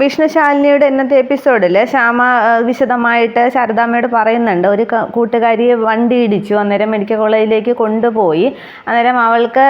വിഷ്ണുശാലിനിയുടെ ഇന്നത്തെ എപ്പിസോഡിൽ ശ്യാമ വിശദമായിട്ട് ശാരദാമ്മയോട് പറയുന്നുണ്ട്. ഒരു കൂട്ടുകാരിയെ വണ്ടി ഇടിച്ചു. അന്നേരം മെഡിക്കൽ കോളേജിലേക്ക് കൊണ്ടുപോയി. അന്നേരം അവൾക്ക്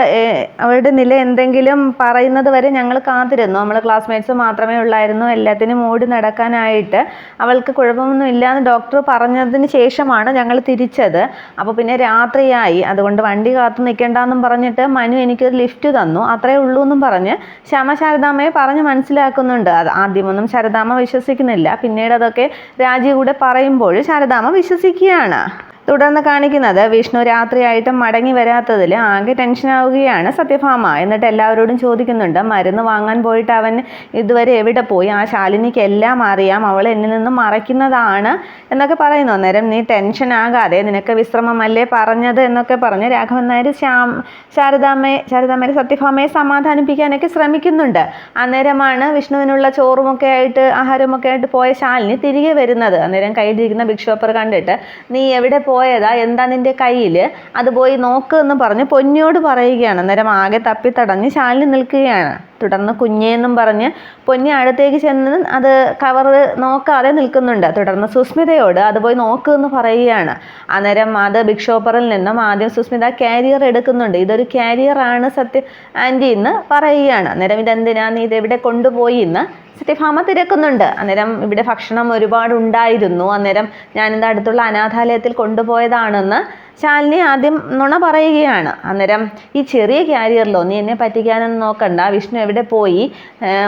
അവളുടെ നില എന്തെങ്കിലും പറയുന്നത് വരെ ഞങ്ങൾ കാത്തിരുന്നു. നമ്മൾ ക്ലാസ്മേറ്റ്സ് മാത്രമേ ഉള്ളായിരുന്നു. എല്ലാത്തിനും ഓടി നടക്കാനായിട്ട് അവൾക്ക് കുഴപ്പമൊന്നും ഇല്ലാന്ന് ഡോക്ടർ പറഞ്ഞതിന് ശേഷമാണ് ഞങ്ങൾ തിരിച്ചത്. അപ്പോൾ പിന്നെ രാത്രിയായി. അതുകൊണ്ട് വണ്ടി കാത്തു നിൽക്കേണ്ടെന്നും പറഞ്ഞിട്ട് മനു എനിക്കൊരു ലിഫ്റ്റ് തന്നു. അത്രേ ഉള്ളൂ എന്നും പറഞ്ഞ് ശ്യാമ ശാരദാമ്മയെ പറഞ്ഞ് മനസ്സിലാക്കുന്നുണ്ട്. അത് ആദ്യമൊന്നും ശാരദാമ്മ വിശ്വസിക്കുന്നില്ല. പിന്നീട് അതൊക്കെ രാജി കൂടെ പറയുമ്പോൾ ശാരദാമ്മ വിശ്വസിക്കുകയാണ്. തുടർന്ന് കാണിക്കുന്നത് വിഷ്ണു രാത്രിയായിട്ട് മടങ്ങി വരാത്തതിൽ ആകെ ടെൻഷനാവുകയാണ് സത്യഭാമ. എന്നിട്ട് എല്ലാവരോടും ചോദിക്കുന്നുണ്ട് മരുന്ന് വാങ്ങാൻ പോയിട്ട് അവൻ ഇതുവരെ എവിടെ പോയി? ആ ശാലിനിക്ക് എല്ലാം അറിയാം. അവൾ എന്നിൽ നിന്ന് മറയ്ക്കുന്നതാണ് എന്നൊക്കെ പറയുന്നു. അന്നേരം നീ ടെൻഷൻ ആകാതെ നിനക്ക് വിശ്രമമല്ലേ പറഞ്ഞത്? എന്നൊക്കെ പറഞ്ഞ് രാഘവൻ നായർ ശ്യാം ശാരദാമ്മയെ ശാരദാമ്മയെ സത്യഭാമയെ സമാധാനിപ്പിക്കാനൊക്കെ ശ്രമിക്കുന്നുണ്ട്. അന്നേരമാണ് വിഷ്ണുവിനുള്ള ചോറുമൊക്കെ ആയിട്ട് ആഹാരമൊക്കെ ആയിട്ട് പോയ ശാലിനി തിരികെ വരുന്നത്. അന്നേരം കയ്യിലിരിക്കുന്ന ബിക്ഷോപ്പർ കണ്ടിട്ട് നീ എവിടെ പോയതാ എന്താ നിന്റെ കയ്യിൽ അത് പോയി നോക്ക് എന്ന് പറഞ്ഞ് പൊന്നിയോട് പറയുകയാണ്. അന്നേരം ആകെ തപ്പിത്തടഞ്ഞ് ശാലിനി നിൽക്കുകയാണ്. തുടർന്ന് കുഞ്ഞേന്നും പറഞ്ഞ് പൊന്നി അടുത്തേക്ക് ചെന്ന് അത് കവർ നോക്കാതെ നിൽക്കുന്നുണ്ട്. തുടർന്ന് സുസ്മിതയോട് അത് പോയി നോക്ക് എന്ന് പറയുകയാണ്. അന്നേരം അത് ബിഗ് ഷോപ്പറിൽ നിന്നും ആദ്യം സുസ്മിത കാരിയർ എടുക്കുന്നുണ്ട്. ഇതൊരു കാരിയർ ആണ് സത്യ ആന്റി എന്ന് പറയുകയാണ്. അന്നേരം ഇതെന്തിനാ നീ ഇതെവിടെ കൊണ്ടുപോയി എന്ന് സത്യഭാമ തിരക്കുന്നുണ്ട്. അന്നേരം ഇവിടെ ഭക്ഷണം ഒരുപാട് ഉണ്ടായിരുന്നു അന്നേരം ഞാനിത് അടുത്തുള്ള അനാഥാലയത്തിൽ കൊണ്ടുപോയതാണെന്ന് ശാലിനി ആദ്യം നുണ പറയുകയാണ്. അന്നേരം ഈ ചെറിയ ക്യാരിയറിലോ നീ എന്നെ പറ്റിക്കാനൊന്നും നോക്കണ്ട. വിഷ്ണു എവിടെ പോയി?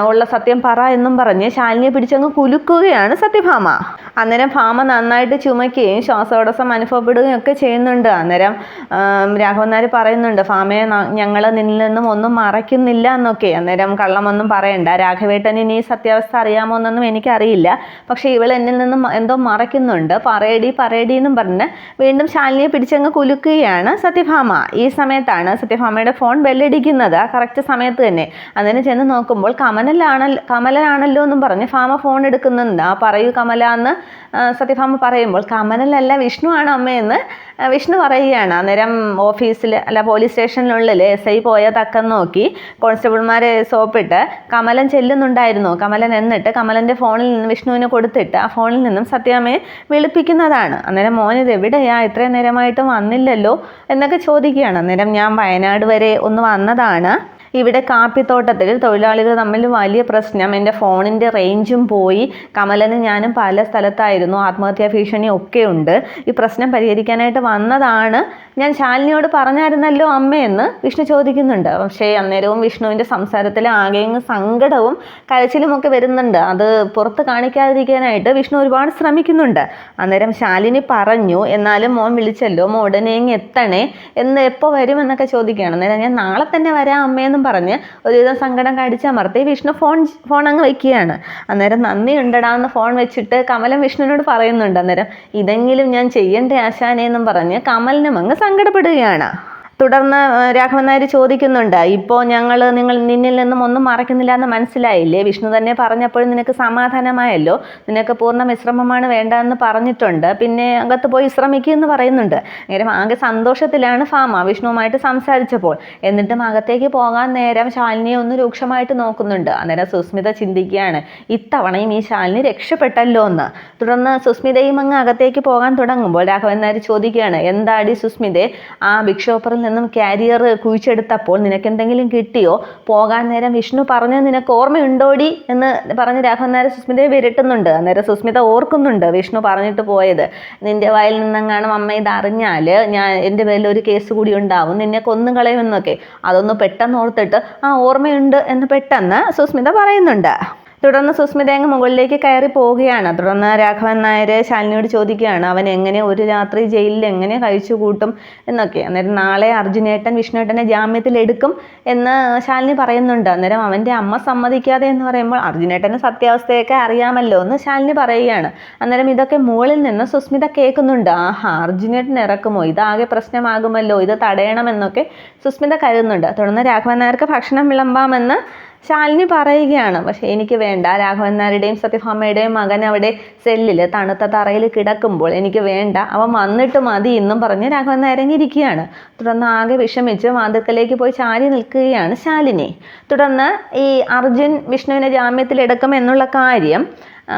ഉള്ള സത്യം പറ എന്നും പറഞ്ഞ് ശാലിനിയെ പിടിച്ചങ്ങ് കുലുക്കുകയാണ് സത്യഭാമ. അന്നേരം ഭാമ നന്നായിട്ട് ചുമയ്ക്കുകയും ശ്വാസോടസം അനുഭവപ്പെടുകയും ഒക്കെ ചെയ്യുന്നുണ്ട്. അന്നേരം രാഘവൻ നായർ പറയുന്നുണ്ട് ഭാമയെ ഞങ്ങൾ നിന്നിൽ നിന്നും ഒന്നും മറയ്ക്കുന്നില്ല എന്നൊക്കെ. അന്നേരം കള്ളമൊന്നും പറയണ്ട. രാഘവേട്ടൻ ഇനി ഈ സത്യാവസ്ഥ അറിയാമോ എന്നൊന്നും എനിക്കറിയില്ല. പക്ഷേ ഇവൾ എന്നിൽ നിന്നും എന്തോ മറയ്ക്കുന്നുണ്ട്. പറയടി പറയടി എന്നും പറഞ്ഞ് വീണ്ടും ശാലിനിയെ പിടിച്ചങ്ങ് കുലുക്കുകയാണ് സത്യഭാമ ഈ സമയത്താണ് സത്യഭാമയുടെ ഫോൺ ബെല്ലടിക്കുന്നത്. ആ കറക്റ്റ് സമയത്ത് തന്നെ. അന്നേരം ചെന്ന് നോക്കുമ്പോൾ കമലനാണല്ലോ കമലനാണല്ലോ എന്നും പറഞ്ഞ് ഭാമ ഫോൺ എടുക്കുന്നുണ്ട്. ആ പറയൂ കമല എന്ന് സത്യഭാമ പറയുമ്പോൾ കമലല്ല വിഷ്ണു ആണ് അമ്മയെന്ന് വിഷ്ണു പറയുകയാണ്. അന്നേരം ഓഫീസിൽ അല്ല പോലീസ് സ്റ്റേഷനിലുള്ളിൽ എസ് ഐ പോയ തക്കം നോക്കി കോൺസ്റ്റബിൾമാരെ സോപ്പിട്ട് കമലൻ ചെല്ലുന്നുണ്ടായിരുന്നു. കമലൻ എന്നിട്ട് കമലന്റെ ഫോണിൽ നിന്ന് വിഷ്ണുവിന് കൊടുത്തിട്ട് ആ ഫോണിൽ നിന്നും സത്യാമ്മയെ വിളിപ്പിക്കുന്നതാണ്. അന്നേരം മോൻ ഇത് എവിടെയാ? ഇത്രയും നേരമായിട്ടും വന്നില്ലല്ലോ എന്നൊക്കെ ചോദിക്കുകയാണ്. അന്നേരം ഞാൻ വയനാട് വരെ ഒന്ന് വന്നതാണ്. ഇവിടെ കാപ്പിത്തോട്ടത്തിൽ തൊഴിലാളികൾ തമ്മിൽ വലിയ പ്രശ്നം. എന്റെ ഫോണിന്റെ റേഞ്ചും പോയി. കമലനും ഞാനും പല സ്ഥലത്തായിരുന്നു. ആത്മഹത്യാ ഭീഷണി ഒക്കെ ഉണ്ട് ഈ പ്രശ്നം പരിഹരിക്കാനായിട്ട് വന്നതാണ്. ഞാൻ ശാലിനിയോട് പറഞ്ഞായിരുന്നല്ലോ അമ്മയെന്ന് വിഷ്ണു ചോദിക്കുന്നുണ്ട്. പക്ഷേ അന്നേരവും വിഷ്ണുവിന്റെ സംസാരത്തിൽ ആകെ സങ്കടവും കരച്ചിലുമൊക്കെ വരുന്നുണ്ട്. അത് പുറത്ത് കാണിക്കാതിരിക്കാനായിട്ട് വിഷ്ണു ഒരുപാട് ശ്രമിക്കുന്നുണ്ട്. അന്നേരം ശാലിനി പറഞ്ഞു എന്നാലും മോൻ വിളിച്ചല്ലോ. മോ ഉടനെ എത്തണേ. എന്ന് എപ്പോൾ വരും? എന്നൊക്കെ ചോദിക്കുകയാണ്. അന്നേരം ഞാൻ നാളെ തന്നെ വരാം അമ്മയെന്നും പറഞ്ഞ് ഒരുവിധം സങ്കടം കടിച്ചമർത്തി വിഷ്ണു ഫോൺ ഫോൺ അങ്ങ് വയ്ക്കുകയാണ് അന്നേരം നന്ദി ഉണ്ടടാ എന്ന് ഫോൺ വെച്ചിട്ട് കമലം വിഷ്ണുവിനോട് പറയുന്നുണ്ട്. അന്നേരം ഇതെങ്കിലും ഞാൻ ചെയ്യണ്ടേ ആശാനെ എന്നും പറഞ്ഞ് കമലിനും അങ്ങ് സങ്കടപ്പെടുകയാണ്. തുടർന്ന് രാഘവൻ നായർ ചോദിക്കുന്നുണ്ട് ഇപ്പോൾ ഞങ്ങൾ നിങ്ങൾ നിന്നിൽ നിന്നും ഒന്നും മറക്കുന്നില്ല എന്ന് മനസ്സിലായില്ലേ? വിഷ്ണു തന്നെ പറഞ്ഞപ്പോഴും നിനക്ക് സമാധാനമായല്ലോ? നിനക്ക് പൂർണ വിശ്രമമാണ് വേണ്ടതെന്ന് പറഞ്ഞിട്ടുണ്ട്. പിന്നെ അകത്ത് പോയി വിശ്രമിക്കുക എന്ന് പറയുന്നുണ്ട്. നേരം ആകെ സന്തോഷത്തിലാണ് ഫാമ വിഷ്ണുവുമായിട്ട് സംസാരിച്ചപ്പോൾ. എന്നിട്ടും അകത്തേക്ക് പോകാൻ നേരം ശാലിനിയെ ഒന്ന് രൂക്ഷമായിട്ട് നോക്കുന്നുണ്ട്. അന്നേരം സുസ്മിത ചിന്തിക്കുകയാണ് ഇത്തവണയും ഈ ശാലിനി രക്ഷപ്പെട്ടല്ലോ എന്ന്. തുടർന്ന് സുസ്മിതയും അങ്ങ് അകത്തേക്ക് പോകാൻ തുടങ്ങുമ്പോൾ രാഘവൻ നായർ ചോദിക്കുകയാണ് എന്താടി സുസ്മിതെ? ആ ബിഗ് ഷോപ്പറിൽ നിന്നും കാരിയർ കുഴിച്ചെടുത്തപ്പോൾ നിനക്ക് എന്തെങ്കിലും കിട്ടിയോ? പോകാൻ നേരം വിഷ്ണു പറഞ്ഞത് നിനക്ക് ഓർമ്മയുണ്ടോടി? എന്ന് പറഞ്ഞ് രാഘവൻ നായർ സുസ്മിതയെ വിരട്ടുന്നുണ്ട്. അന്നേരം സുസ്മിത ഓർക്കുന്നുണ്ട് വിഷ്ണു പറഞ്ഞിട്ട് പോയത്. നിന്റെ വായിൽ നിന്നെങ്ങാനും അമ്മ ഇതറിഞ്ഞാൽ ഞാൻ എന്റെ പേരിൽ ഒരു കേസ് കൂടി ഉണ്ടാവും. നിന്നെ കൊന്നു കളയുമെന്നൊക്കെ അതൊന്ന് പെട്ടെന്ന് ഓർത്തിട്ട് ആ ഓർമ്മയുണ്ട് എന്ന് പെട്ടെന്ന് സുസ്മിത പറയുന്നുണ്ട്. തുടർന്ന് സുസ്മിത അങ്ങ് മുകളിലേക്ക് കയറി പോവുകയാണ്. തുടർന്ന് രാഘവൻ നായർ ശാലിനിയോട് ചോദിക്കുകയാണ് അവൻ എങ്ങനെ ഒരു രാത്രി ജയിലിൽ എങ്ങനെ കഴിച്ചു കൂട്ടും? എന്നൊക്കെ. അന്നേരം നാളെ അർജുനേട്ടൻ വിഷ്ണുവേട്ടനെ ജാമ്യത്തിൽ എടുക്കും എന്ന് ശാലിനി പറയുന്നുണ്ട്. അന്നേരം അവന്റെ അമ്മ സമ്മതിക്കാതെ എന്ന് പറയുമ്പോൾ അർജുനേട്ടന് സത്യാവസ്ഥയൊക്കെ അറിയാമല്ലോ എന്ന് ശാലിനി പറയുകയാണ്. അന്നേരം ഇതൊക്കെ മുകളിൽ നിന്ന് സുസ്മിത കേൾക്കുന്നുണ്ട്. ആഹാ അർജുനേട്ടൻ ഇറക്കുമോ? ഇതാകെ പ്രശ്നമാകുമല്ലോ. ഇത് തടയണമെന്നൊക്കെ സുസ്മിത കരുതുന്നുണ്ട്. തുടർന്ന് രാഘവൻ നായർക്ക് ഭക്ഷണം വിളമ്പാമെന്ന് ശാലിനി പറയുകയാണ് പക്ഷേ എനിക്ക് വേണ്ട. രാഘവൻ നായരുടെയും സത്യഭാമയുടെയും മകൻ അവിടെ സെല്ലിൽ തണുത്ത തറയിൽ കിടക്കുമ്പോൾ എനിക്ക് വേണ്ട. അവൻ വന്നിട്ട് മതി എന്നും പറഞ്ഞ് രാഘവൻ നായരങ്ങിരിക്കുകയാണ് തുടർന്ന് ആകെ വിഷമിച്ച് വാതുക്കലേക്ക് പോയി ചാരി നിൽക്കുകയാണ് ശാലിനി. തുടർന്ന് ഈ അർജുൻ വിഷ്ണുവിനെ ജാമ്യത്തിൽ എടുക്കും എന്നുള്ള കാര്യം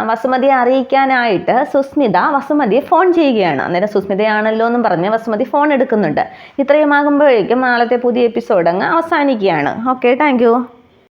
വസുമതിയെ അറിയിക്കാനായിട്ട് സുസ്മിത വസുമതിയെ ഫോൺ ചെയ്യുകയാണ്. അന്നേരം സുസ്മിതയാണല്ലോ എന്നും പറഞ്ഞ് വസുമതി ഫോൺ എടുക്കുന്നുണ്ട്. ഇത്രയും ആകുമ്പോഴേക്കും നാളത്തെ പുതിയ എപ്പിസോഡ് അങ്ങ് അവസാനിക്കുകയാണ്. Okay thank